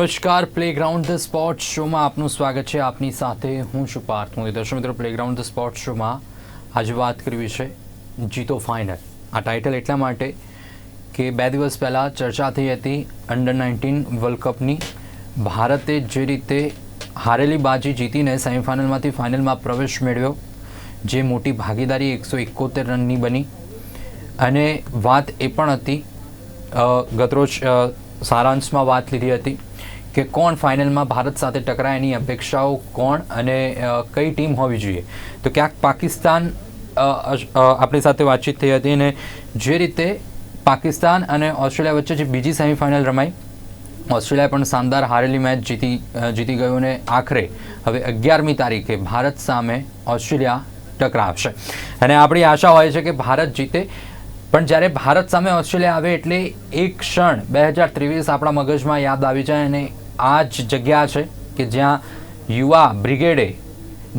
નમસ્કાર. Playground the sport શોમાં આપનું સ્વાગત છે. આપની સાથે હું છું પાર્થ. મોદી દર્શક મિત્રો પ્લેગ્રાઉન્ડ ધ સ્પોર્ટ શોમાં આજે વાત કરવી છે જીતો ફાઇનલ આ ટાઇટલ એટલા માટે કે બે દિવસ પહેલાં ચર્ચા થઈ હતી અંડર નાઇન્ટીન વર્લ્ડ કપની ભારતે જે રીતે હારેલી બાજી જીતીને સેમિફાઇનલમાંથી ફાઇનલમાં પ્રવેશ મેળવ્યો, જે મોટી ભાગીદારી એકસો એકોતેર રનની બની. અને વાત એ પણ હતી ગતરોજ સારાંશમાં વાત લીધી હતી કે કોણ ફાઇનલમાં ભારત સાથે ટકરાય એની અપેક્ષાઓ કોણ અને કઈ ટીમ હોવી જોઈએ. તો ક્યાંક પાકિસ્તાન આપણી સાથે વાતચીત થઈ હતી અને જે રીતે પાકિસ્તાન અને ઓસ્ટ્રેલિયા વચ્ચે જે બીજી સેમિફાઇનલ રમાઈ, ઓસ્ટ્રેલિયાએ પણ શાનદાર હારેલી મેચ જીતી જીતી ગયું અને આખરે હવે અગિયારમી તારીખે ભારત સામે ઓસ્ટ્રેલિયા ટકરાવશે. અને આપણી આશા હોય છે કે ભારત જીતે, પણ જ્યારે ભારત સામે ઓસ્ટ્રેલિયા આવે એટલે એક ક્ષણ, બે હજાર ત્રેવીસ આપણા મગજમાં યાદ આવી જાય અને આ જ જગ્યા છે કે જ્યાં યુવા બ્રિગેડે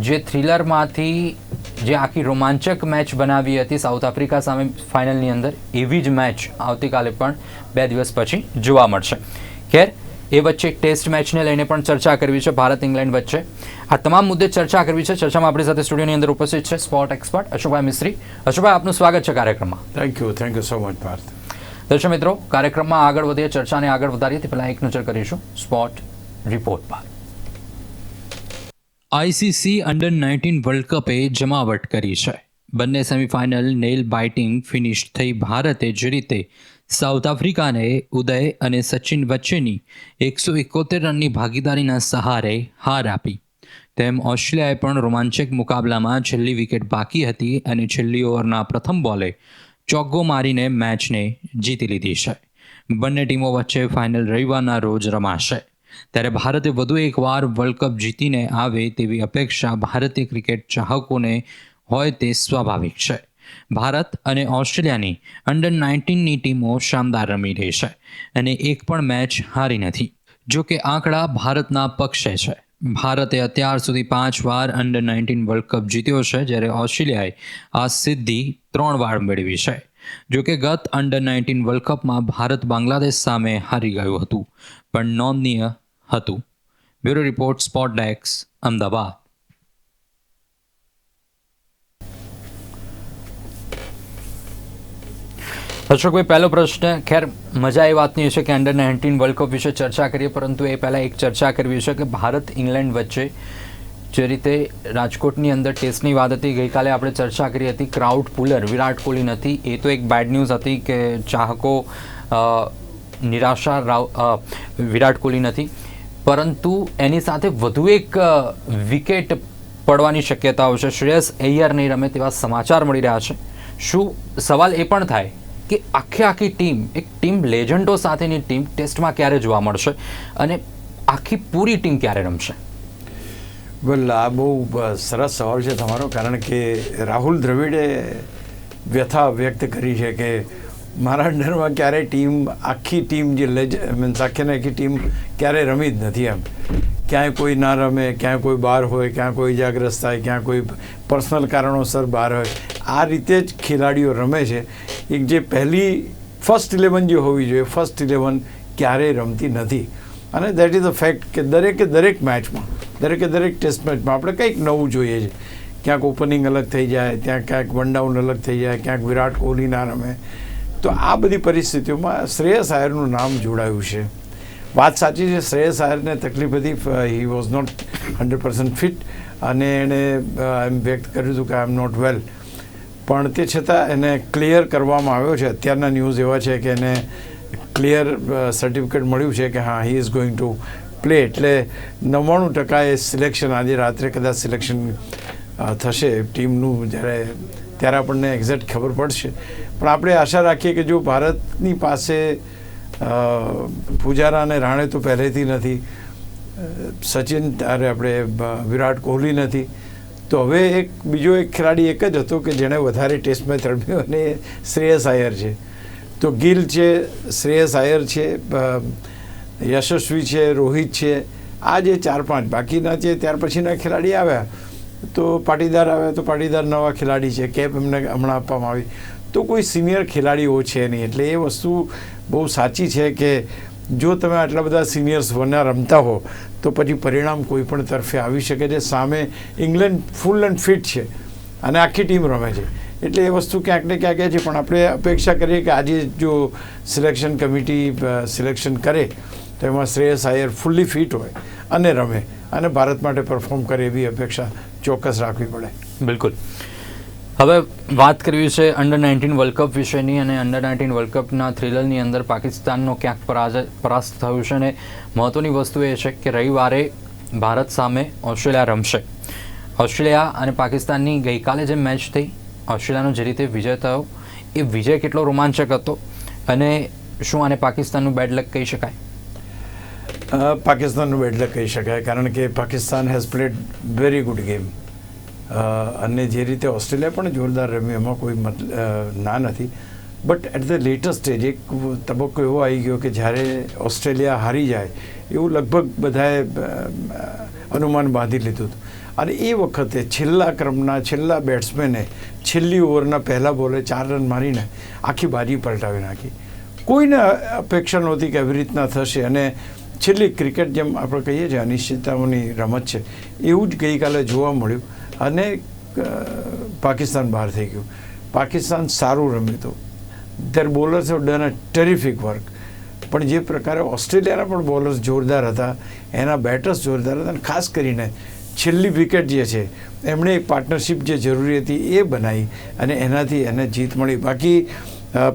જે થ્રિલરમાંથી જે આખી રોમાંચક મેચ બનાવી હતી સાઉથ આફ્રિકા સામે ફાઇનલની અંદર, એવી જ મેચ આવતીકાલે પણ બે દિવસ પછી જોવા મળશે. ખેર, એ વચ્ચે એક ટેસ્ટ મેચને લઈને પણ ચર્ચા કરવી છે ભારત ઇંગ્લેન્ડ વચ્ચે. આ તમામ મુદ્દે ચર્ચા કરવી છે. ચર્ચામાં આપણી સાથે સ્ટુડિયોની અંદર ઉપસ્થિત છે સ્પોર્ટ એક્સપર્ટ અશોકભાઈ મિસ્ત્રી. અશોકભાઈ, આપનું સ્વાગત છે કાર્યક્રમમાં. Thank you thank you so much Parth દર્શક મિત્રો, કાર્યક્રમમાં આગળ વધીએ, ચર્ચાને આગળ વધારીએ. તે પહેલાં એક નજર કરીશું સ્પોર્ટ રિપોર્ટ પર. આઈસીસી અંડર નાઇન્ટીન વર્લ્ડ કપે જમાવટ કરી છે. બંને સેમિફાઇનલ નેલ બાઇટિંગ ફિનિશ થઈ ભારતે જે રીતે સાઉથ આફ્રિકાને ઉદય અને સચિન વચ્ચેની એકસો એકોતેર રનની ભાગીદારીના સહારે હાર આપી. તેમ ઓસ્ટ્રેલિયાએ પણ રોમાંચક મુકાબલામાં છેલ્લી વિકેટ બાકી હતી અને છેલ્લી ઓવરના પ્રથમ બોલે ચોગ્ગો મારીને મેચને જીતી લીધી છે. બંને ટીમો વચ્ચે ફાઇનલ રવિવારના રોજ રમાશે. ત્યારે ભારતે વધુ એકવાર વર્લ્ડ કપ જીતીને આવે તેવી અપેક્ષા ભારતીય ક્રિકેટ ચાહકોને હોય તે સ્વાભાવિક છે. ભારત અને ઓસ્ટ્રેલિયાની અંડર નાઇન્ટીનની ટીમો શાનદાર રમી રહી છે અને એક પણ મેચ હારી નથી. જો કે આંકડા ભારતના પક્ષે છે. ભારતે અત્યાર સુધી પાંચ વાર અંડર નાઇન્ટીન વર્લ્ડ કપ જીત્યો છે, જ્યારે ઓસ્ટ્રેલિયાએ આ સિદ્ધિ ત્રણ વાર મેળવી છે. જોકે ગત અંડર નાઇન્ટીન વર્લ્ડ કપમાં ભારત બાંગ્લાદેશ સામે હારી ગયું હતું, પણ નોંધનીય હતું. બ્યુરો રિપોર્ટ સ્પોટ ડેક્સ અમદાવાદ. અશોકભાઈ પહેલો પ્રશ્ન, ખેર, મજા એ વાતની છે કે અંડર નાઇન્ટીન વર્લ્ડ કપ વિશે ચર્ચા કરીએ, પરંતુ એ પહેલાં એક ચર્ચા કરવી છે કે ભારત ઇંગ્લેન્ડ વચ્ચે જે રીતે રાજકોટની અંદર ટેસ્ટની વાત હતી, ગઈકાલે આપણે ચર્ચા કરી હતી, ક્રાઉડ પુલર, વિરાટ કોહલી નથી. એ તો એક બેડ ન્યૂઝ હતી કે ચાહકો નિરાશા રાવ વિરાટ કોહલી નથી. પરંતુ એની સાથે વધુ એક વિકેટ પડવાની શક્યતાઓ છે. શ્રેયસ અય્યર નહીં રમે તેવા સમાચાર મળી રહ્યા છે. શું સવાલ એ પણ થાય કે આખે આખી ટીમ, એક ટીમ લેજન્ડો સાથેની ટીમ ટેસ્ટમાં ક્યારે જોવા મળશે અને આખી પૂરી ટીમ ક્યારે રમશે? વેલ આ બહુ સરસ સવાલ છે તમારો, કારણ કે રાહુલ દ્રવિડે વ્યથા વ્યક્ત કરી છે કે મારા અંડરમાં ક્યારેય ટીમ, આખી ટીમ જે લેજ, મીન્સ આખીને આખી ટીમ ક્યારેય રમી જ નથી એમ. ક્યાંય કોઈ ના રમે, ક્યાંય કોઈ બહાર હોય ક્યાં કોઈ ઇજાગ્રસ્ત થાય ક્યાં કોઈ પર્સનલ કારણોસર બહાર હોય. આ રીતે જ ખેલાડીઓ રમે છે. એક જે પહેલી ફર્સ્ટ ઇલેવન જે હોવી જોઈએ, ફર્સ્ટ ઇલેવન ક્યારેય રમતી નથી. અને દેટ ઇઝ અ ફેક્ટ કે દરેકે દરેક મેચમાં, દરેકે દરેક ટેસ્ટ મેચમાં આપણે કંઈક નવું જોઈએ છે. ક્યાંક ઓપનિંગ અલગ થઈ જાય, ત્યાં ક્યાંક વન ડાઉન અલગ થઈ જાય, ક્યાંક વિરાટ કોહલી ના રમે. તો આ બધી પરિસ્થિતિઓમાં શ્રેયસ આયરનું નામ જોડાયું છે. વાત સાચી છે, શ્રેયસ આયરને તકલીફ હતી he was not hundred percent fit અને એણે એમ વ્યક્ત કર્યું હતું કે આઈ એમ નોટ વેલ પણ તે છતાં એને ક્લિયર કરવામાં આવ્યો છે. અત્યારના ન્યૂઝ એવા છે કે એને ક્લિયર સર્ટિફિકેટ મળ્યું છે કે હા he is going to play એટલે નવ્વાણું ટકા એ સિલેક્શન આજે રાત્રે કદાચ સિલેક્શન થશે. ટીમનું જ્યારે, ત્યારે આપણને એક્ઝેક્ટ ખબર પડશે. પણ આપણે આશા રાખીએ કે જો ભારતની પાસે પૂજારા અને રાણે તો પહેલેથી નથી. સચિન અરે આપણે વિરાટ કોહલી નથી. તો હવે એક, બીજો એક ખેલાડી એક જ હતો કે જેણે વધારે ટેસ્ટ મેચ રમ્યો અને શ્રેયસ આયર છે. તો ગિલ છે, શ્રેયસ આયર છે યશસ્વી છે, રોહિત છે. આ જે ચાર પાંચ બાકીના છે, ત્યાર પછીના ખેલાડી આવ્યા. તો પાટીદાર આવ્યા તો પાટીદાર નવા ખેલાડી છે. કેપ એમને હમણાં આપવામાં આવી. તો કોઈ સિનિયર ખેલાડીઓ છે નહીં. એટલે એ વસ્તુ બહુ સાચી છે કે જો તમે આટલા બધા સિનિયર્સ વના રમતા હો, તો પછી પરિણામ કોઈ પણ તરફે આવી શકે છે. સામે ઇંગ્લેન્ડ ફૂલ એન્ડ ફિટ છે અને આખી ટીમ રમે છે. એટલે એ વસ્તુ ક્યાંક ને ક્યાંક છે. પણ આપણે અપેક્ષા કરીએ કે આજે જો સિલેક્શન કમિટી સિલેક્શન કરે, તો એમાં શ્રેયસ આયર ફૂલ્લી ફિટ હોય અને રમે અને ભારત માટે પરફોર્મ કરે એવી અપેક્ષા ચોક્કસ રાખવી પડે. બિલકુલ. હવે વાત કરવી છે અંડર નાઇન્ટીન વર્લ્ડ કપ વિશેની અને અંડર નાઇન્ટીન વર્લ્ડ કપના થ્રિલરની અંદર પાકિસ્તાનનો ક્યાંક પરાજય, પરાસ્ત થયું છે અને મહત્ત્વની વસ્તુ એ છે કે રવિવારે ભારત સામે ઓસ્ટ્રેલિયા રમશે. ઓસ્ટ્રેલિયા અને પાકિસ્તાનની ગઈકાલે જે મેચ થઈ, ઓસ્ટ્રેલિયાનો જે રીતે વિજય થયો, એ વિજય કેટલો રોમાંચક હતો અને શું આને પાકિસ્તાનનું બેડ લક કહી શકાય? પાકિસ્તાનનું બેડલક કહી શકાય, કારણ કે Pakistan has played very good game અને જે રીતે ઓસ્ટ્રેલિયા પણ જોરદાર રમ્યું, એમાં કોઈ મતલ ના નથી. But at the latest stage એક તબક્કો એવો આવી ગયો કે જ્યારે ઓસ્ટ્રેલિયા હારી જાય, એવું લગભગ બધાએ અનુમાન બાંધી લીધું હતું. અને એ વખતે છેલ્લા ક્રમના છેલ્લા બેટ્સમેને છેલ્લી ઓવરના પહેલાં બોલે ચાર રન મારીને આખી બાજી પલટાવી નાખી. કોઈને અપેક્ષા નહોતી કે આવી રીતના થશે. અને છેલ્લી ક્રિકેટ જેમ આપણે કહીએ છીએ, અનિશ્ચિતતાઓની રમત છે. એવું જ ગઈકાલે જોવા મળ્યું. અને પાકિસ્તાન બહાર થઈ ગયું. પાકિસ્તાન સારું રમ્યું હતું. ત્યારે bowlers have done a terrific work પણ જે પ્રકારે ઓસ્ટ્રેલિયાના પણ બોલર્સ જોરદાર હતા, એના બેટર્સ જોરદાર હતા, અને ખાસ કરીને છેલ્લી વિકેટ જે છે, એમણે એક પાર્ટનરશિપ જે જરૂરી હતી એ બનાવી અને એનાથી એને જીત મળી. બાકી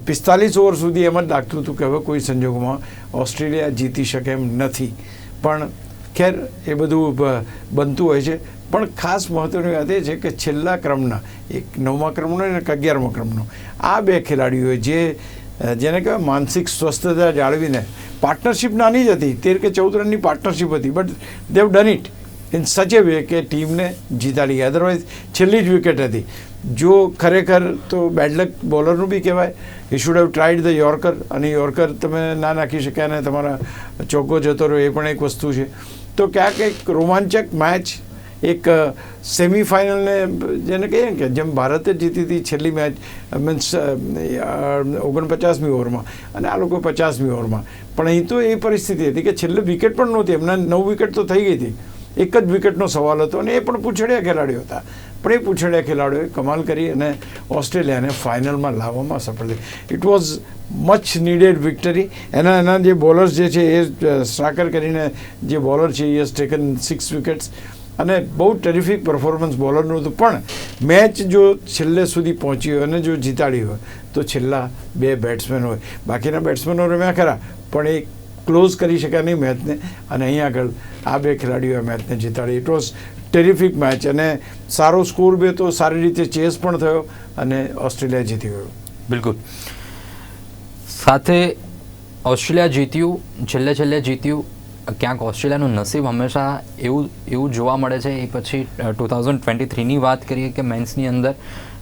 પિસ્તાલીસ ઓવર સુધી એમ જ લાગતું હતું કે હવે કોઈ સંજોગોમાં ઓસ્ટ્રેલિયા જીતી શકે એમ નથી. પણ ખેર, એ બધું બનતું હોય છે. પણ ખાસ મહત્ત્વની વાત એ છે કે છેલ્લા ક્રમના, એક નવમા ક્રમનો અને એક અગિયારમા ક્રમનો, આ બે ખેલાડીઓએ જે જેને કહેવાય માનસિક સ્વસ્થતા જાળવીને પાર્ટનરશિપ નાની જ હતી, તેર કે ચૌદ રનની પાર્ટનરશિપ હતી but they've done it in such a way કે ટીમને જીતાડી. અધરવાઇઝ છેલ્લી જ વિકેટ હતી. જો ખરેખર તો બેડલક બોલરનું બી કહેવાય. He should have tried the yorker અને યોર્કર તમે ના નાખી શક્યા અને તમારા ચોગ્ગો જતો રહ્યો, એ પણ એક વસ્તુ છે. તો ક્યાંક એક રોમાંચક મેચ એક સેમિફાઇનલને જેને કહીએ ને કે જેમ ભારતે જીતી હતી છેલ્લી મેચ મીન્સ ઓગણપચાસમી ઓવરમાં અને આ લોકો પચાસમી ઓવરમાં. પણ અહીં તો એ પરિસ્થિતિ હતી કે છેલ્લે વિકેટ પણ નહોતી, એમના નવ વિકેટ તો થઈ ગઈ હતી. એક જ વિકેટનો સવાલ હતો અને એ પણ પૂછડિયા ખેલાડીઓ હતા. પણ એ પૂછડિયા ખેલાડીઓએ કમાલ કરી અને ઓસ્ટ્રેલિયાને ફાઇનલમાં લાવવામાં સફળ થઈ. It was much needed victory એના એના જે બોલર્સ જે છે એ સ્ટ્રાકર કરીને જે બોલર છે એ ટેકન સિક્સ વિકેટ્સ અને બહુ ટેરિફિક પરફોર્મન્સ બોલરનું હતું. પણ મેચ જો છેલ્લે સુધી પહોંચી હોય અને જો જીતાડી હોય, તો છેલ્લા બે બેટ્સમેન હોય. બાકીના બેટ્સમેનો રમ્યા ખરા, પણ એ ક્લોઝ કરી શક્યા નહીં મેચને. અને અહીં આગળ આ બે ખેલાડીઓએ મેચને જીતાડી. ઇટ વોઝ ટેરિફિક મેચ અને સારો સ્કોર બે તો સારી રીતે ચેસ પણ થયો અને ઓસ્ટ્રેલિયા જીતી ગયું. બિલકુલ. સાથે ઓસ્ટ્રેલિયા જીત્યું, છેલ્લે છેલ્લે જીત્યું. ક્યાંક ઓસ્ટ્રેલિયાનું નસીબ હંમેશા એવું એવું જોવા મળે છે. એ પછી ટુ થાઉઝન્ડ ટ્વેન્ટી થ્રીની વાત કરીએ કે મેન્સની અંદર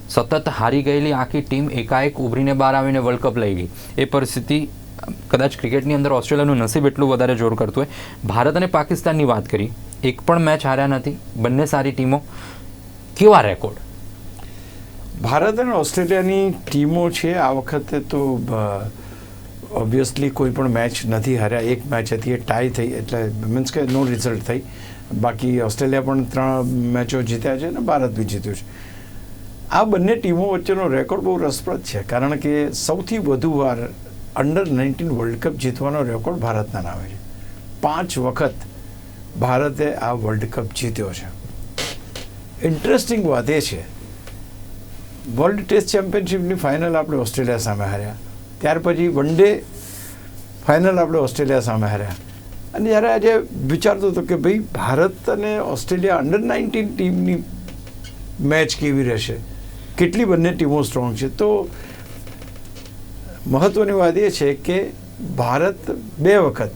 સતત હારી ગયેલી આખી ટીમ એકાએક ઉભરીને બહાર આવીને વર્લ્ડ કપ લઈ ગઈ. એ પરિસ્થિતિ, કદાચ ક્રિકેટની અંદર ઓસ્ટ્રેલિયાનું નસીબ એટલું વધારે જોર કરતું હોય. ભારત અને પાકિસ્તાનની વાત કરી. એક પણ મેચ હાર્યા નથી. બંને સારી ટીમો. કેવા રેકોર્ડ ભારત અને ઓસ્ટ્રેલિયાની ટીમો છે, આ વખતે તો ઓબ્વિયસલી કોઈ પણ મેચ નથી હાર્યા. એક મેચ હતી, એ ટાઈ થઈ. એટલે મીન્સ કે નો રિઝલ્ટ થઈ. બાકી ઓસ્ટ્રેલિયા પણ ત્રણ મેચો જીત્યા છે અને ભારત બી જીત્યું છે. આ બંને ટીમો વચ્ચેનો રેકોર્ડ બહુ રસપ્રદ છે, કારણ કે સૌથી વધુ વાર અંડર નાઇન્ટીન વર્લ્ડ કપ જીતવાનો રેકોર્ડ ભારતના નામે છે. પાંચ વખત ભારતે આ વર્લ્ડ કપ જીત્યો છે. ઇન્ટરેસ્ટિંગ વાત એ છે. વર્લ્ડ ટેસ્ટ ચેમ્પિયનશિપની ફાઇનલ આપણે ઓસ્ટ્રેલિયા સામે હાર્યા. ત્યાર પછી વન ડે ફાઇનલ આપણે ઓસ્ટ્રેલિયા સામે હાર્યા. અને જ્યારે આજે વિચારતો હતો કે ભાઈ, ભારત અને ઓસ્ટ્રેલિયા અંડર નાઇન્ટીન ટીમની મેચ કેવી રહેશે? કેટલી બંને ટીમો સ્ટ્રોંગ છે? તો મહત્ત્વની વાત એ છે કે ભારત બે વખત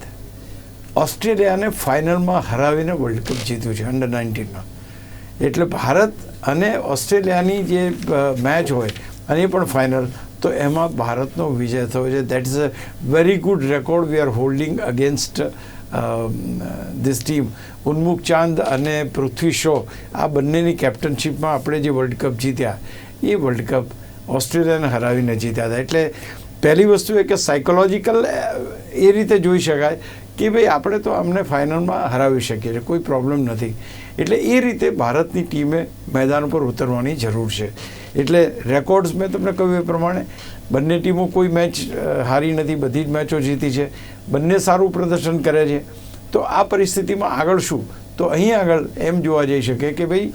ઓસ્ટ્રેલિયાને ફાઇનલમાં હરાવીને વર્લ્ડ કપ જીત્યું છે અંડર નાઇન્ટીનમાં એટલે ભારત અને ઓસ્ટ્રેલિયાની જે મેચ હોય, અને એ પણ ફાઇનલ તો એમાં ભારતનો વિજય થયો છે. That is a very good record we are holding against this team Unmukt Chand અને પૃથ્વી શો આ બંનેની કેપ્ટનશીપમાં આપણે જે વર્લ્ડ કપ જીત્યા, એ વર્લ્ડ કપ ઓસ્ટ્રેલિયાને હરાવીને જીત્યા હતા. એટલે પહેલી વસ્તુ એ કે સાયકોલોજીકલ એ રીતે જોઈ શકાય કે ભાઈ આપણે તો અમને ફાઇનલમાં હરાવી શકીએ છીએ. કોઈ પ્રોબ્લેમ નથી. એટલે એ રીતે ભારતની ટીમે મેદાન પર ઉતરવાની જરૂર છે. એટલે રેકોર્ડ્સ મેં તમને કહ્યું એ પ્રમાણે, બંને ટીમો કોઈ મેચ હારી નથી, બધી જ મેચો જીતી છે. બંને સારું પ્રદર્શન કરે છે. તો આ પરિસ્થિતિમાં આગળ શું? તો અહીં આગળ એમ જોવા જઈ શકે કે ભાઈ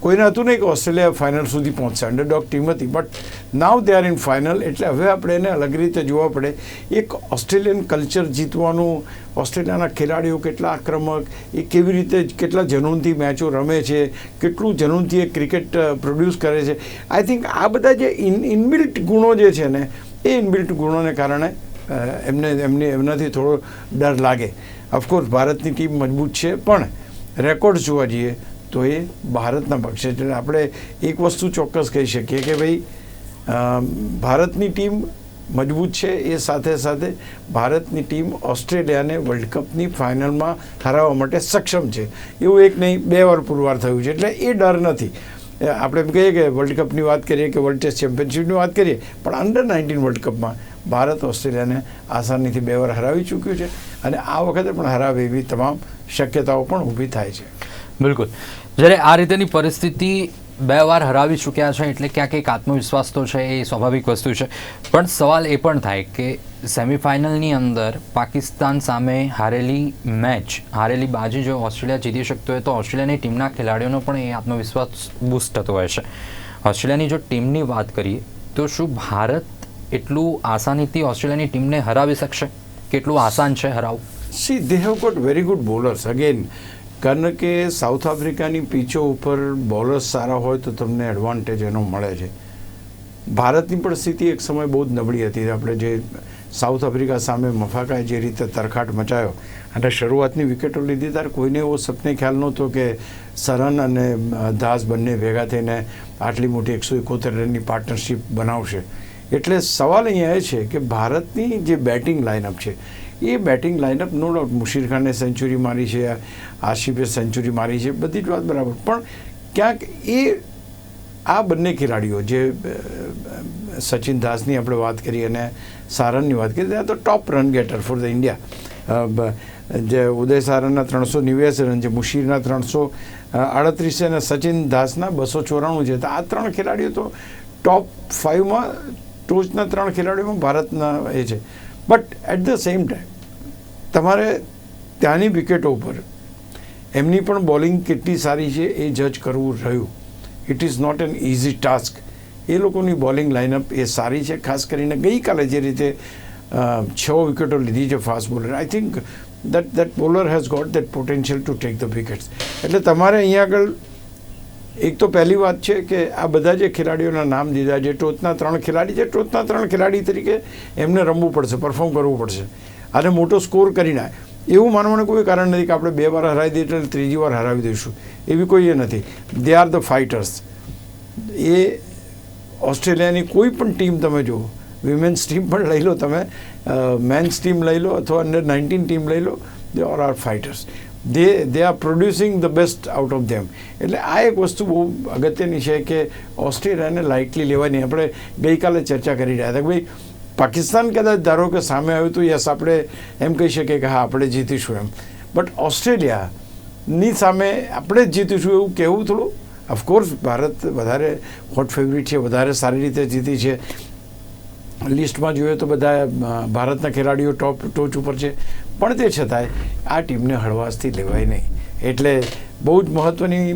કોઈને હતું નહીં કે ઓસ્ટ્રેલિયા ફાઇનલ સુધી પહોંચશે અંડરડોગ ટીમ હતી. But now they are in final એટલે હવે આપણે એને અલગ રીતે જોવા પડે. એક ઓસ્ટ્રેલિયન કલ્ચર જીતવાનું, ઓસ્ટ્રેલિયાના ખેલાડીઓ કેટલા આક્રમક, એ કેવી રીતે, કેટલા જનૂનથી મેચો રમે છે, કેટલું જનૂનથી એ ક્રિકેટ પ્રોડ્યુસ કરે છે. આઈ થિંક આ બધા જે ઇન ઇનબિલ્ટ ગુણો જે છે ને, એ ઇનબિલ્ટ ગુણોને કારણે એમને એમને, એમનાથી થોડો ડર લાગે. ઓફકોર્સ ભારતની ટીમ મજબૂત છે, પણ રેકોર્ડ જોવા જઈએ તો એ ભારતના પક્ષે છે. આપણે એક વસ્તુ ચોક્કસ કહી શકીએ કે ભાઈ ભારતની ટીમ મજબૂત છે. એ સાથે સાથે ભારતની ટીમ ઓસ્ટ્રેલિયાને વર્લ્ડ કપની ફાઇનલમાં હરાવવા માટે સક્ષમ છે. એવું એક નહીં, બે વાર પુરવાર થયું છે. એટલે એ ડર નથી. આપણે એમ કહીએ કે વર્લ્ડ કપની વાત કરીએ કે વર્લ્ડ ટેસ્ટ ચેમ્પિયનશિપની વાત કરીએ, પણ અંડર નાઇન્ટીન વર્લ્ડ કપમાં ભારત ઓસ્ટ્રેલિયાને આસાનીથી બે વાર હરાવી ચૂક્યું છે. અને આ વખતે પણ હરાવે એવી તમામ શક્યતાઓ પણ ઊભી થાય છે. બિલકુલ. જ્યારે આ રીતેની પરિસ્થિતિ બે વાર હરાવી ચૂક્યા છે, એટલે ક્યાંક એક આત્મવિશ્વાસ તો છે, એ સ્વાભાવિક વસ્તુ છે. પણ સવાલ એ પણ થાય કે સેમિફાઇનલની અંદર પાકિસ્તાન સામે હારેલી મેચ, હારેલી બાજી જો ઓસ્ટ્રેલિયા જીતી શકતો હોય તો ઓસ્ટ્રેલિયાની ટીમના ખેલાડીઓનો પણ એ આત્મવિશ્વાસ બૂસ્ટ થતો હોય છે. ઓસ્ટ્રેલિયાની જો ટીમની વાત કરીએ, તો શું ભારત એટલું આસાનીથી ઓસ્ટ્રેલિયાની ટીમને હરાવી શકશે? કેટલું આસાન છે હરાવવું? See they have got very good bowlers again કારણ કે સાઉથ આફ્રિકાની પીચો ઉપર બોલર્સ સારા હોય તો તમને એડવાન્ટેજ એનો મળે છે. ભારતની પણ સ્થિતિ એક સમય બહુ જ નબળી હતી. આપણે જે સાઉથ આફ્રિકા સામે મફાકાએ જે રીતે તરખાટ મચાયો અને શરૂઆતની વિકેટો લીધી, ત્યારે કોઈને એવો સપને ખ્યાલ નહોતો કે સરન અને દાસ બંને ભેગા થઈને આટલી મોટી એકસો એકોતેર રનની પાર્ટનરશિપ બનાવશે. એટલે સવાલ અહીંયા એ છે કે ભારતની જે બેટિંગ લાઇનઅપ છે એ batting lineup no doubt Musheer ખાને સેન્ચુરી મારી છે આશિફે સેન્ચુરી મારી છે, બધી જ વાત બરાબર. પણ ક્યાંક એ, આ બંને ખેલાડીઓ જે સચિન દાસની આપણે વાત કરી અને સારનની વાત કરીએ ત્યાં તો top run getter for the India જે ઉદય સારનના ત્રણસો નેવ્યાસી રન છે, મુશીરના ત્રણસો આડત્રીસ અને સચિન દાસના બસો ચોરાણું છે. તો આ ત્રણ ખેલાડીઓ તો ટોપ ફાઇવમાં ટોચના ત્રણ ખેલાડીઓમાં ભારતના એ છે. But at the same time તમારે ત્યાંની વિકેટો ઉપર એમની પણ બોલિંગ કેટલી સારી છે એ જજ કરવું રહ્યું. It is not an easy task એ લોકોની બોલિંગ લાઇનઅપ એ સારી છે, ખાસ કરીને ગઈકાલે જે રીતે છ વિકેટો લીધી છે fast bowler I think that that bowler has got that potential to take the wickets એટલે તમારે અહીંયા આગળ એક તો પહેલી વાત છે કે આ બધા જે ખેલાડીઓના નામ દીધા છે ટોચના ત્રણ ખેલાડી છે, ટોચના ત્રણ ખેલાડી તરીકે એમને રમવું પડશે પરફોર્મ કરવું પડશે. અને મોટો સ્કોર કરીને એવું માનવાનું કોઈ કારણ નથી કે આપણે બે વાર હરાવી દઈએ એટલે ત્રીજી વાર હરાવી દઈશું. એવી કોઈ એ નથી. દે આર ધ ફાઇટર્સ એ ઓસ્ટ્રેલિયાની કોઈ પણ ટીમ તમે જુઓ વિમેન્સ ટીમ પણ લઈ લો તમે મેન્સ ટીમ લઈ લો અથવા અંડર નાઇન્ટીન ટીમ લઈ લો they or are fighters they they are producing the best out of them એટલે આ એક વસ્તુ બહુ અગત્યની છે કે ઓસ્ટ્રેલિયાને લાઇટલી લેવાની. આપણે ગઈકાલે ચર્ચા કરી રહ્યા હતા કે ભાઈ, પાકિસ્તાન કદાચ ધારો કે સામે આવ્યું તો યસ, આપણે એમ કહી શકીએ કે હા, આપણે જીતીશું એમ. બટ ઓસ્ટ્રેલિયાની સામે આપણે જ જીતીશું એવું કહેવું થોડું? ઓફકોર્સ ભારત વધારે હોટ ફેવરિટ છે, વધારે સારી રીતે જીતી છે. લિસ્ટમાં જોઈએ તો બધા ભારતના ખેલાડીઓ ટોપ ટોચ ઉપર છે. પણ તે છતાંય આ ટીમને હળવાશથી લેવાય નહીં. એટલે બહુ જ મહત્ત્વની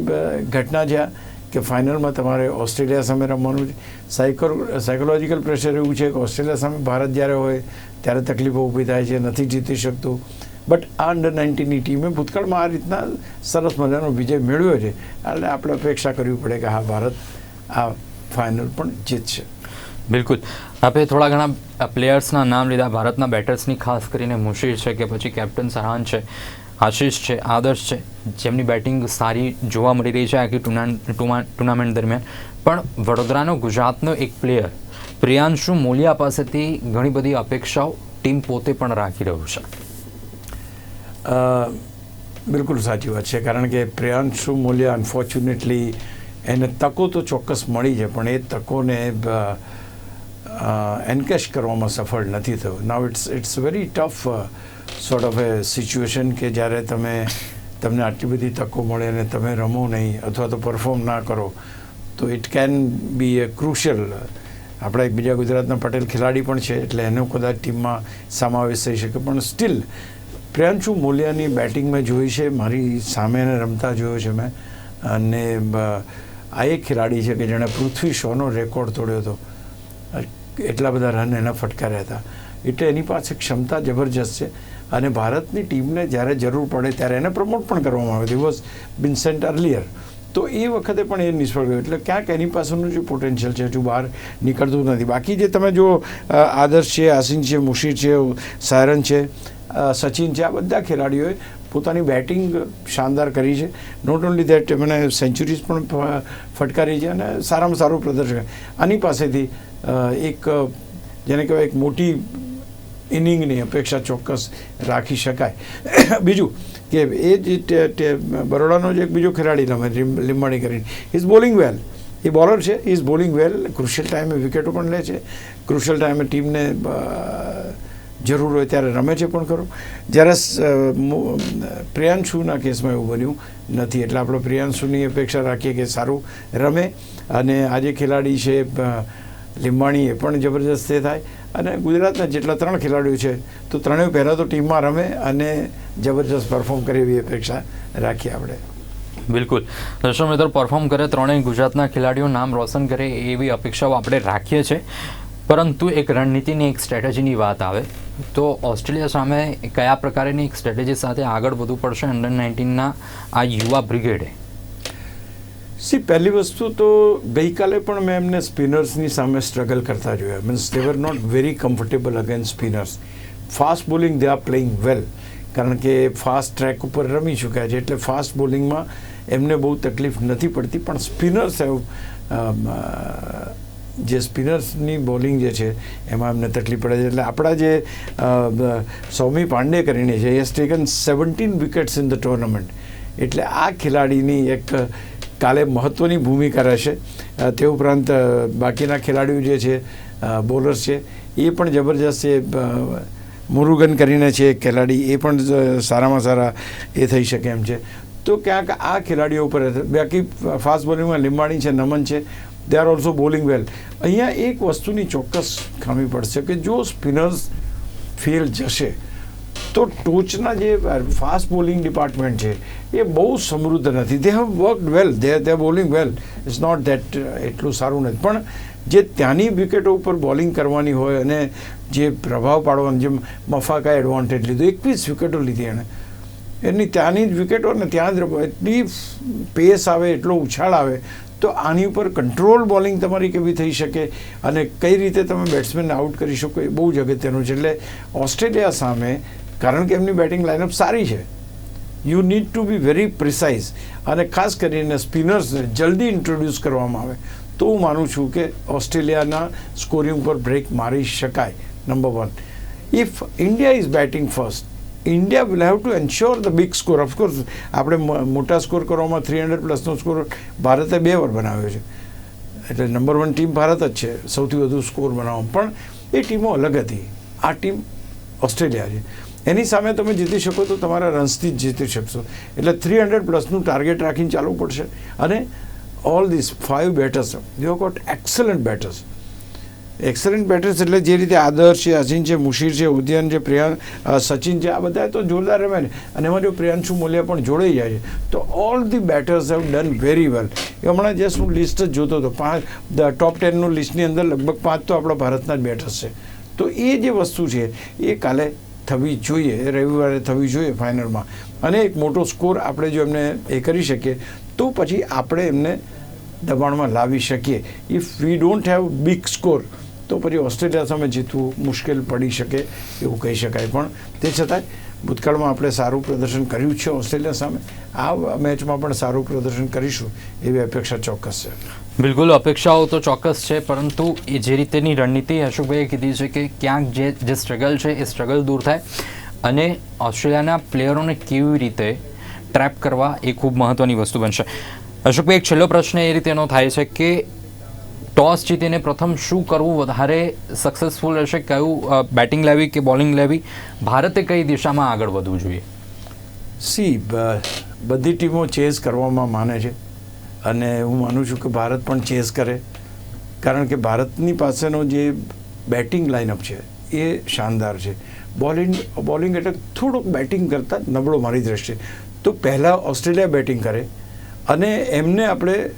ઘટના જ્યાં કે ફાઇનલમાં તમારે ઓસ્ટ્રેલિયા સામે રમવાનું છે. સાયકો, સાયકોલોજીકલ પ્રેશર એવું છે કે ઓસ્ટ્રેલિયા સામે ભારત જ્યારે હોય ત્યારે તકલીફો ઊભી થાય છે, નથી જીતી શકતું. બટ આ અંડર નાઇન્ટીનની ટીમે ભૂતકાળમાં આ રીતના સરસ મજાનો વિજય મેળવ્યો છે. એટલે આપણે અપેક્ષા કરવી પડે કે હા, ભારત આ ફાઇનલ પણ જીતશે. બિલકુલ. આપે થોડા ઘણા પ્લેયર્સના નામ લીધા. ભારતના બેટર્સની ખાસ કરીને મુશીર છે કે પછી કેપ્ટન સરહાન છે, આશીષ છે, આદર્શ છે, જેમની બેટિંગ સારી જોવા મળી રહી છે આખી ટુર્નામેન્ટ દરમિયાન. પણ વડોદરાનો ગુજરાતનો એક પ્લેયર, પ્રિયાંશુ મોલિયા પાસેથી ઘણી બધી અપેક્ષાઓ ટીમ પોતે પણ રાખી રહ્યું છે. બિલકુલ સાચી વાત છે. કારણ કે પ્રિયાંશુ મૂલ્ય અનફોર્ચ્યુનેટલી એને તકો તો ચોક્કસ મળી છે, પણ એ તકોને એન્કેશ કરવામાં સફળ નથી થયું now it's it's very tough sort of a situation કે જ્યારે તમે તમને આટલી બધી તકો મળે અને તમે રમો નહીં અથવા તો પરફોર્મ ના કરો તો it can be a crucial આપણા એક બીજા ગુજરાતના પટેલ ખેલાડી પણ છે એટલે એનો કદાચ ટીમમાં સમાવેશ થઈ શકે પણ સ્ટીલ પ્રિયાંશુ મોલિયાની બેટિંગ મેં જોઈ છે મારી સામે એને રમતા જોયો છે મેં અને આ એક ખેલાડી છે કે જેણે પૃથ્વી શોનો રેકોર્ડ તોડ્યો હતો એટલા બધા રન એના ફટકાર્યા હતા. એટલે એની પાસે ક્ષમતા જબરજસ્ત છે. અને ભારતની ટીમને જ્યારે જરૂર પડે ત્યારે એને પ્રમોટ પણ કરવામાં આવે. The was been sent earlier તો એ વખતે પણ એ નિષ્ફળ ગયો. એટલે ક્યાંક એની પાસેનું જે પોટેન્શિયલ છે હજુ બહાર નીકળતું નથી. બાકી જે તમે જો આદર્શ છે, આસિન છે, મુશીર છે, સાયરન છે સચિન છે, આ બધા ખેલાડીઓએ પોતાની બેટિંગ શાનદાર કરી છે. નોટ ઓન્લી દેટ એમણે સેન્ચુરીઝ પણ ફટકારી છે અને સારામાં સારું પ્રદર્શન આની પાસેથી એક જેને કહેવાય એક મોટી ઇનિંગની અપેક્ષા ચોક્કસ રાખી શકાય. બીજું કે એ જે બરોડાનો જે એક બીજો ખેલાડી લીમ- લીંબાણી કરીને. ઇઝ બોલિંગ વેલ એ બોલર છે. ઇઝ બોલિંગ વેલ ક્રુશિયલ ટાઈમે વિકેટો પણ લે છે. ક્રુશિયલ ટાઈમે ટીમને જરૂર હોય ત્યારે રમે છે પણ ખરો. જ્યારે પ્રિયાંશુના કેસમાં એવું બન્યું નથી. એટલે આપણે પ્રિયાંશુની અપેક્ષા રાખીએ કે સારું રમે. અને આજે ખેલાડી છે અ, લીંબાણી એ પણ જબરજસ્ત એ થાય. અને ગુજરાતના જેટલા ત્રણ ખેલાડીઓ છે તો ત્રણેય પહેલાં તો ટીમમાં રમે અને જબરજસ્ત પરફોર્મ કરે એવી અપેક્ષા રાખીએ આપણે. બિલકુલ. દર્શક મિત્રો પરફોર્મ કરે ત્રણેય ગુજરાતના ખેલાડીઓ નામ રોશન કરે એવી અપેક્ષાઓ આપણે રાખીએ છીએ. પરંતુ એક રણનીતિની એક સ્ટ્રેટેજીની વાત આવે તો ઓસ્ટ્રેલિયા સામે કયા પ્રકારની એક સ્ટ્રેટેજી સાથે આગળ વધવું પડશે અંડર નાઇન્ટીનના આ યુવા બ્રિગેડે સી પહેલી વસ્તુ તો ગઈકાલે પણ મેં એમને સ્પિનર્સની સામે સ્ટ્રગલ કરતા જોયા. Means they were not very comfortable against spinners fast bowling they are playing well કારણ કે ફાસ્ટ ટ્રેક ઉપર રમી ચૂક્યા છે. એટલે ફાસ્ટ બોલિંગમાં એમને બહુ તકલીફ નથી પડતી. પણ સ્પિનર્સ હેવ જે સ્પિનર્સની બોલિંગ જે છે, એમાં એમને તકલીફ પડે છે. એટલે આપણા જે સૌમી પાંડે કરીને છે yes taken seventeen wickets in the tournament એટલે આ ખેલાડીની એક કાલે મહત્ત્વની ભૂમિકા રહેશે. તે ઉપરાંત બાકીના ખેલાડીઓ જે છે બોલર્સ છે, એ પણ જબરજસ્ત છે. મુરુગન કરીને છે ખેલાડી, એ પણ સારામાં સારા એ થઈ શકે એમ છે. તો ક્યાંક આ ખેલાડીઓ ઉપર બાકી ફાસ્ટ બોલિંગમાં લીંબાણી છે, નમન છે they are also bowling well અહીંયા એક વસ્તુની ચોક્કસ ખામી પડશે કે જો સ્પિનર્સ ફેલ જશે તો ટોચના જે ફાસ્ટ બોલિંગ ડિપાર્ટમેન્ટ છે, એ બહુ સમૃદ્ધ નથી. They have work well they they bowling well it's not that એટલું સારું નથી. પણ જે ત્યાંની વિકેટો ઉપર બોલિંગ કરવાની હોય અને જે પ્રભાવ પાડવાનો, જેમ મફાકા એડવાન્ટેજ લીધું, એકવીસ વિકેટો લીધી એણે. એની ત્યાંની જ વિકેટો ને ત્યાં જ એટલી પેસ આવે, એટલો ઉછાળ આવે, તો આની ઉપર કંટ્રોલ બોલિંગ તમારી કેવી થઈ શકે અને કઈ રીતે તમે બેટ્સમેનને આઉટ કરી શકો એ બહુ જ અગત્યનું છે. એટલે ઓસ્ટ્રેલિયા સામે કારણ કે એમની બેટિંગ લાઇનઅપ સારી છે. You need to be very precise અને ખાસ કરીને સ્પિનર્સને જલ્દી ઇન્ટ્રોડ્યુસ કરવામાં આવે. તો હું માનું છું કે ઓસ્ટ્રેલિયાના સ્કોરિંગ ઉપર બ્રેક મારી શકાય number one if India is batting first India will have to ensure the big score of course આપણે મોટા સ્કોર કરવામાં થ્રી હંડ્રેડ પ્લસનો સ્કોર ભારતે બે વાર બનાવ્યો છે. એટલે નંબર વન ટીમ ભારત જ છે. સૌથી વધુ સ્કોર બનાવવામાં. પણ એ ટીમો અલગ હતી. આ ટીમ ઓસ્ટ્રેલિયા છે. એની સામે તમે જીતી શકો તો તમારા રન્સથી જ જીતી શકશો. એટલે થ્રી હંડ્રેડ પ્લસનું ટાર્ગેટ રાખીને ચાલવું પડશે. અને all this five batters you got excellent batters excellent batters એટલે જે રીતે આદર્શ છે અઝીન છે, મુશીર છે, ઉદયન છે પ્રિયાન સચિન છે, આ બધા તો જોરદાર રમે ને અને એમાં જો પ્રિયાંશુ મોલિયા પણ જોડાઈ જાય છે. તો all the batters have done very well એ હમણાં જસ્ટ હું લિસ્ટ જ જોતો હતો. પાંચ ટોપ ટેનનું લિસ્ટની અંદર લગભગ પાંચ તો આપણા ભારતના જ બેટર્સ છે. તો એ જે વસ્તુ છે, એ કાલે થવી જોઈએ, રવિવારે થવી જોઈએ ફાઇનલમાં અને એક મોટો સ્કોર આપણે જો એમને એ કરી શકીએ, તો પછી આપણે એમને દબાણમાં લાવી શકીએ. If we don't have big score તો પછી ઓસ્ટ્રેલિયા સામે જીતવું મુશ્કેલ પડી શકે એવું કહી શકાય. પણ તે છતાંય ભૂતકાળમાં આપણે સારું પ્રદર્શન કર્યું છે ઓસ્ટ્રેલિયા સામે. આ મેચમાં પણ સારું પ્રદર્શન કરીશું એવી અપેક્ષા ચોક્કસ છે. બિલકુલ, અપેક્ષાઓ તો ચોક્કસ છે, પરંતુ એ જે રીતેની રણનીતિ અશોકભાઈએ કીધી છે કે ક્યાંક જે જે સ્ટ્રગલ છે, એ સ્ટ્રગલ દૂર થાય અને ઓસ્ટ્રેલિયાના પ્લેયરોને કેવી રીતે ટ્રેપ કરવા એ ખૂબ મહત્ત્વની વસ્તુ બનશે. અશોકભાઈ, એક છેલ્લો પ્રશ્ન એ રીતેનો થાય છે કે ટોસ જીતીને પ્રથમ શું કરવું, વધારે સક્સેસફુલ રહેશે, કયું બેટિંગ લેવી કે બોલિંગ લેવી? ભારતે કઈ દિશામાં આગળ વધવું જોઈએ? સી બધી ટીમો ચેઝ કરવામાં માને છે. અને હું માનું છું કે ભારત પણ ચેઝ કરે. કારણ કે ભારતની પાસેનો જે બેટિંગ લાઇનઅપ છે, એ શાનદાર છે. બોલિંગ બોલિંગ એટલે થોડુંક બેટિંગ કરતાં નબળો મારી દ્રષ્ટિએ. તો પહેલાં ઓસ્ટ્રેલિયા બેટિંગ કરે અને એમને આપણે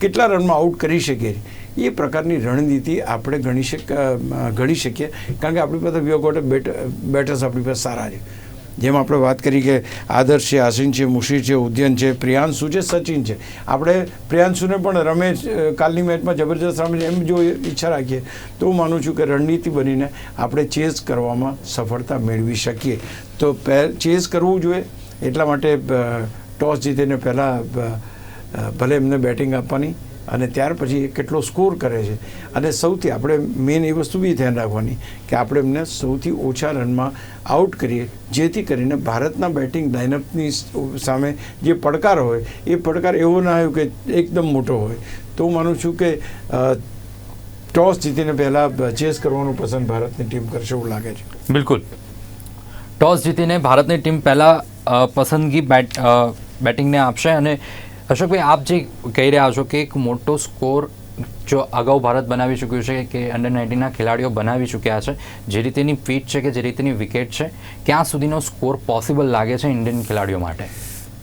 કેટલા રનમાં આઉટ કરી શકીએ? એ પ્રકારની રણનીતિ આપણે ગણી શક, ગણી શકીએ. કારણ કે આપણી પાસે વી ગોટ બેટ બેટર્સ આપણી પાસે સારા છે. જેમ આપણે વાત કરી કે આદર્શ છે, આસિન છે, મુશીર છે, ઉદ્યન છે, પ્રિયાંશુ છે, સચિન છે. આપણે પ્રિયાંશુને પણ રમે કાલની મેચમાં જબરજસ્ત રમે એમ જો ઈચ્છા રાખીએ, તો હું માનું છું કે રણનીતિ બનીને આપણે ચેસ કરવામાં સફળતા મેળવી શકીએ. તો ચેસ કરવું જોઈએ, એટલા માટે ટોસ જીતીને પહેલાં ભલે એમને બેટિંગ આપવાની અને ત્યાર પછી કેટલો સ્કોર કરે છે. અને સૌથી આપણે મેઇન એ વસ્તુ બી ધ્યાન રાખવાની કે આપણે એમને સૌથી ઓછા રનમાં આઉટ કરીએ, જેથી કરીને ભારતના બેટિંગ લાઇનઅપની સામે જે પડકાર હોય, એ પડકાર એવો ના આવ્યો કે એકદમ મોટો હોય. તો હું માનું છું કે ટોસ જીતીને પહેલાં ચેસ કરવાનું પસંદ ભારતની ટીમ કરશે એવું લાગે છે. બિલકુલ. ટોસ જીતીને ભારતની ટીમ પહેલાં પસંદગી બેટ બેટિંગને આપશે અને અશોકભાઈ, આપ જે કહી રહ્યા છો કે એક મોટો સ્કોર જો અગાઉ ભારત બનાવી ચૂક્યું છે કે અંડર નાઇન્ટીનના ખેલાડીઓ બનાવી ચૂક્યા છે, જે રીતેની પીચ છે કે જે રીતેની વિકેટ છે, ક્યાં સુધીનો સ્કોર પોસિબલ લાગે છે ઇન્ડિયન ખેલાડીઓ માટે?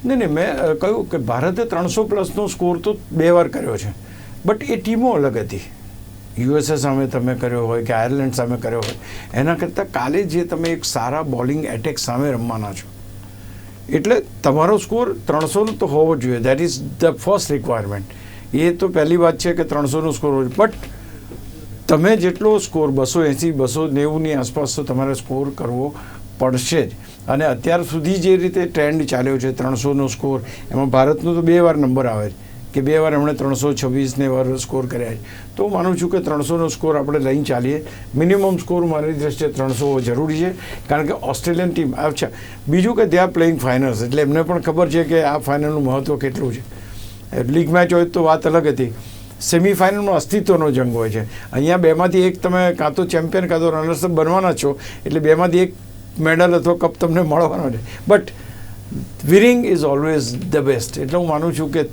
નહીં નહીં, મેં કહ્યું કે ભારતે ત્રણસો પ્લસનો સ્કોર તો બે વાર કર્યો છે. બટ એ ટીમો અલગ હતી. યુએસએ સામે તમે કર્યો હોય કે આયર્લેન્ડ સામે કર્યો હોય. એના કરતાં કાલે જે તમે એક સારા બોલિંગ એટેક સામે રમવાના છો એટલે તમારો સ્કોર ત્રણસોનો તો હોવો જોઈએ. That is the first requirement એ તો પહેલી વાત છે કે ત્રણસોનો સ્કોર હોય બટ તમે જેટલો સ્કોર બસો એંસી, બસો નેવુંની આસપાસ તો તમારે સ્કોર કરવો પડશે જ. અને અત્યાર સુધી જે રીતે ટ્રેન્ડ ચાલ્યો છે ત્રણસોનો સ્કોર, એમાં ભારતનો તો બે વાર નંબર આવે છે. કે બે વાર એમણે ત્રણસો છવ્વીસને વાર સ્કોર કર્યા છે. તો માનું છું કે ત્રણસોનો સ્કોર આપણે લઈને ચાલીએ. મિનિમમ સ્કોર મારી દ્રષ્ટિએ ત્રણસો જરૂરી છે. કારણ કે ઓસ્ટ્રેલિયન ટીમ, અચ્છા, બીજું કે દે આર પ્લેઇંગ ફાઇનલ્સ એટલે એમને પણ ખબર છે કે આ ફાઇનલનું મહત્ત્વ કેટલું છે. લીગ મેચ હોય તો વાત અલગ હતી. સેમિફાઇનલનો અસ્તિત્વનો જંગ હોય છે. અહીંયા બેમાંથી એક તમે કાં તો ચેમ્પિયન કાં તો રનર્સઅપ બનવાના છો, એટલે બેમાંથી એક મેડલ અથવા કપ તમને મળવાનો છે. But winning is always the best એટલે હું માનું છું કે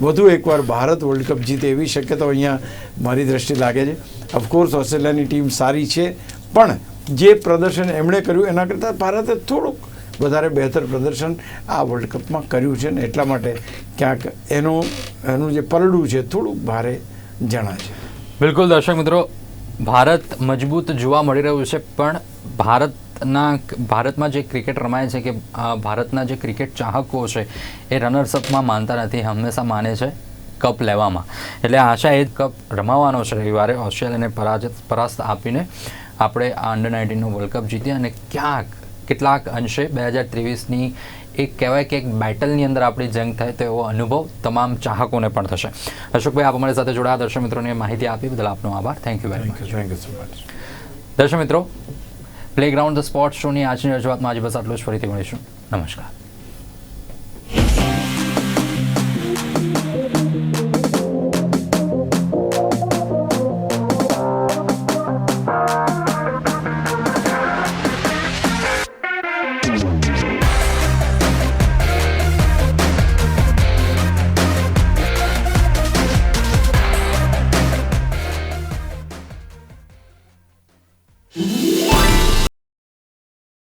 વધુ એકવાર ભારત વર્લ્ડ કપ જીતે એવી શક્યતાઓ અહીંયા મારી દ્રષ્ટિએ લાગે છે. ઓફકોર્સ ઓસ્ટ્રેલિયાની ટીમ સારી છે, પણ જે પ્રદર્શન એમણે કર્યું, એના કરતાં ભારતે થોડુંક વધારે બહેતર પ્રદર્શન આ વર્લ્ડ કપમાં કર્યું છે ને એટલા માટે ક્યાંક એનું એનું જે પરડું છે, થોડુંક ભારે જણાય છે. બિલકુલ દર્શક મિત્રો, ભારત મજબૂત જોવા મળી રહ્યું છે, પણ ભારતના ભારતમાં જે ક્રિકેટ રમાય છે કે ભારતના જે ક્રિકેટ ચાહકો છે એ રનર્સઅપમાં માનતા નથી હંમેશા માને છે કપ લેવામાં. એટલે આશા એ કપ રમાવાનો છે રવિવારે ઓસ્ટ્રેલિયાને પરાજિત પરાસ્ત આપીને આપણે આ અંડર નાઇન્ટીનનો વર્લ્ડ કપ જીતી અને ક્યાંક કેટલાક અંશે બે હજાર ત્રેવીસની એક કહેવાય કે એક બેટલની અંદર આપણી જંગ થાય તો એવો અનુભવ તમામ ચાહકોને પણ થશે. અશોકભાઈ આપ અમારી સાથે જોડાયા. દર્શક મિત્રોને માહિતી આપી બદલ આપનો આભાર. Thank you very much thank you so much દર્શક મિત્રો પ્લેગ્રાઉન્ડ ધ સ્પોર્ટ શોની આજની રજૂઆતમાં આજે બસ આટલું જ. ફરીથી મળીશું. નમસ્કાર.